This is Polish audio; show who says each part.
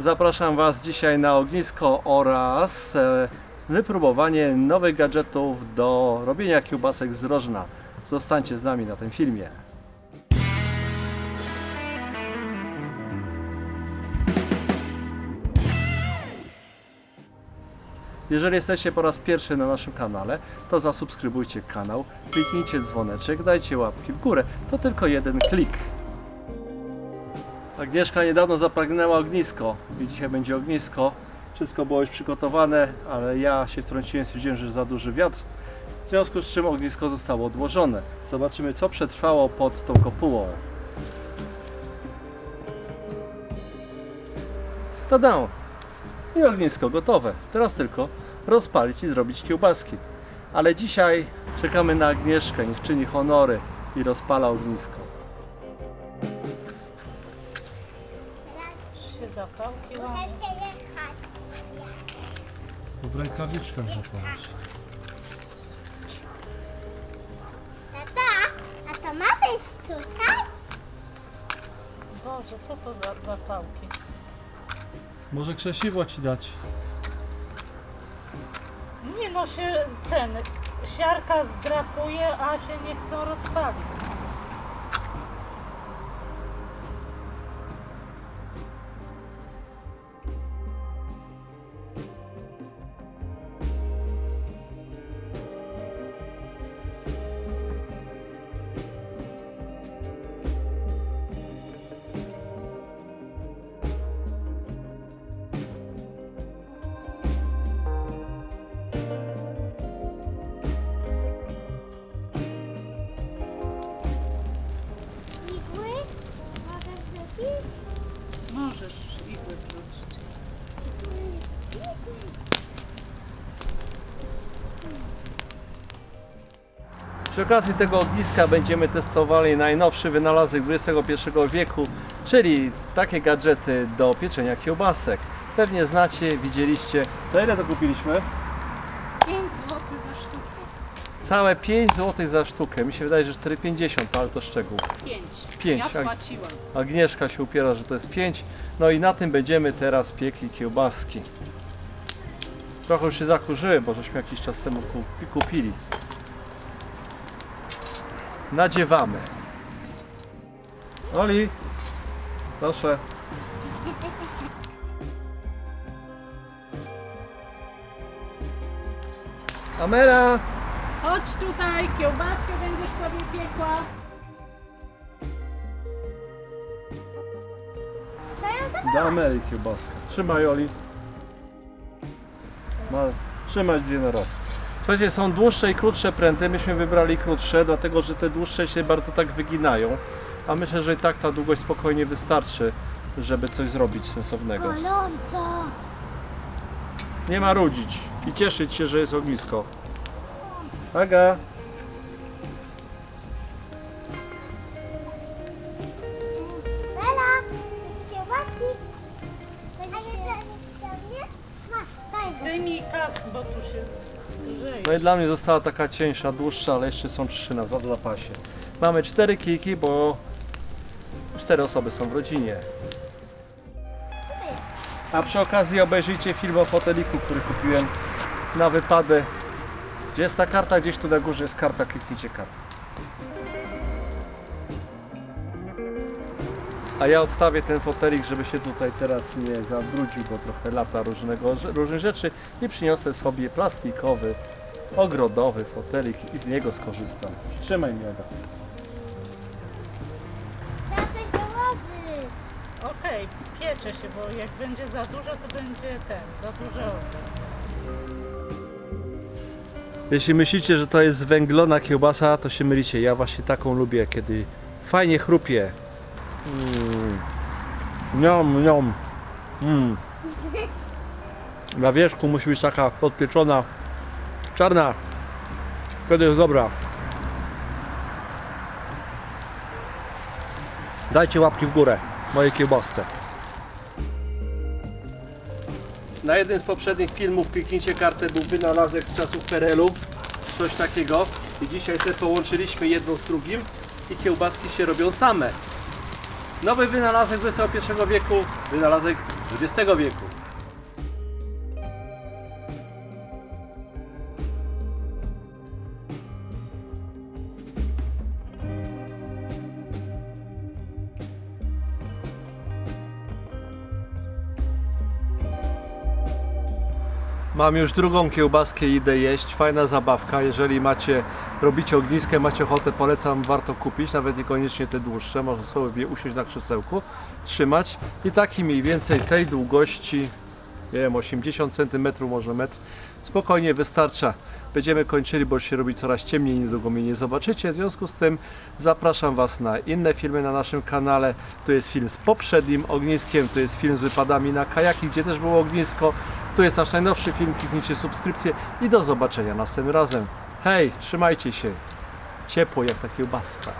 Speaker 1: Zapraszam Was dzisiaj na ognisko oraz e, wypróbowanie nowych gadżetów do robienia kiełbasek z rożna. Zostańcie z nami na tym filmie. Jeżeli jesteście po raz pierwszy na naszym kanale, to zasubskrybujcie kanał, kliknijcie dzwoneczek, dajcie łapki w górę. To tylko jeden klik. Agnieszka niedawno zapragnęła ognisko i dzisiaj będzie ognisko. Wszystko było już przygotowane, ale ja się wtrąciłem, stwierdziłem, że za duży wiatr. W związku z czym ognisko zostało odłożone. Zobaczymy co przetrwało pod tą kopułą. Tada! I ognisko gotowe. Teraz tylko rozpalić i zrobić kiełbaski. Ale dzisiaj czekamy na Agnieszkę, niech czyni honory i rozpala ognisko.
Speaker 2: Mam.
Speaker 3: Muszę jechać.
Speaker 4: W rękawiczkach.
Speaker 3: Tata, a to ma być tutaj?
Speaker 2: Boże, co to za zapałki?
Speaker 4: Może krzesiwo ci dać.
Speaker 2: Nie no się ten, siarka zdrapuje, a się nie chcą rozpalić.
Speaker 1: Przy okazji tego ogniska będziemy testowali najnowszy wynalazek XXI wieku, czyli takie gadżety do pieczenia kiełbasek. Pewnie znacie, widzieliście. Za ile to kupiliśmy?
Speaker 2: 5 zł za sztukę.
Speaker 1: Całe 5 zł za sztukę. Mi się wydaje, że 4,50, ale to szczegół.
Speaker 2: 5.
Speaker 1: Pięć,
Speaker 2: Ja płaciłam.
Speaker 1: Agnieszka się upiera, że to jest 5. No i na tym będziemy teraz piekli kiełbaski. Trochę już się zakurzyły, bo żeśmy jakiś czas temu kupi- kupili. Nadziewamy. Oli, proszę. Amela!
Speaker 2: Chodź tutaj, kiełbaskę będziesz sobie piekła.
Speaker 1: Do Ameli kiełbaskę. Trzymaj Oli. Ma, trzymać dwie na raz. Słuchajcie, są dłuższe i krótsze pręty. Myśmy wybrali krótsze, dlatego że te dłuższe się bardzo tak wyginają. A myślę, że i tak ta długość spokojnie wystarczy, żeby coś zrobić sensownego.
Speaker 3: Gorąco.
Speaker 1: Nie ma rudzić i cieszyć się, że jest ognisko. Aga,
Speaker 3: Bela, kiełbaski. Masz, daj go.
Speaker 2: Zdejmij kask, bo tu się.
Speaker 1: No i dla mnie została taka cieńsza, dłuższa, ale jeszcze są trzy na zapasie. Mamy cztery kijki, bo cztery osoby są w rodzinie. A przy okazji obejrzyjcie film o foteliku, który kupiłem na wypadek. Gdzie jest ta karta? Gdzieś tu na górze jest karta, kliknijcie kartę. A ja odstawię ten fotelik, żeby się tutaj teraz nie zabrudził, bo trochę lata różnego, różnych rzeczy i przyniosę sobie plastikowy, ogrodowy fotelik i z niego skorzystam. Trzymaj mnie, Aga.
Speaker 2: Okej, piecze się, bo jak będzie za dużo, to będzie ten, za dużo.
Speaker 1: Jeśli myślicie, że to jest węglona kiełbasa, to się mylicie. Ja właśnie taką lubię, kiedy fajnie chrupie. Mm. Niom. Mm. Na wierzchu musi być taka podpieczona, czarna. Wtedy jest dobra. Dajcie łapki w górę mojej kiełbasce. Na jednym z poprzednich filmów kliknijcie kartę był wynalazek z czasów PRL-u, coś takiego. I dzisiaj sobie połączyliśmy jedno z drugim i kiełbaski się robią same. Nowy wynalazek XXI wieku, wynalazek XX wieku. Mam już drugą kiełbaskę idę jeść. Fajna zabawka. Jeżeli macie, robicie ogniskę, macie ochotę, polecam, warto kupić. Nawet niekoniecznie te dłuższe. Można sobie usiąść na krzesełku, trzymać. I taki mniej więcej tej długości, nie wiem, 80 cm, może metr, spokojnie wystarcza. Będziemy kończyli, bo się robi coraz ciemniej, niedługo mnie nie zobaczycie. W związku z tym zapraszam Was na inne filmy na naszym kanale. Tu jest film z poprzednim ogniskiem, tu jest film z wypadami na kajaki, gdzie też było ognisko. Tu jest nasz najnowszy film, kliknijcie subskrypcję i do zobaczenia następnym razem. Hej, trzymajcie się. Ciepło jak ta kiełbaska.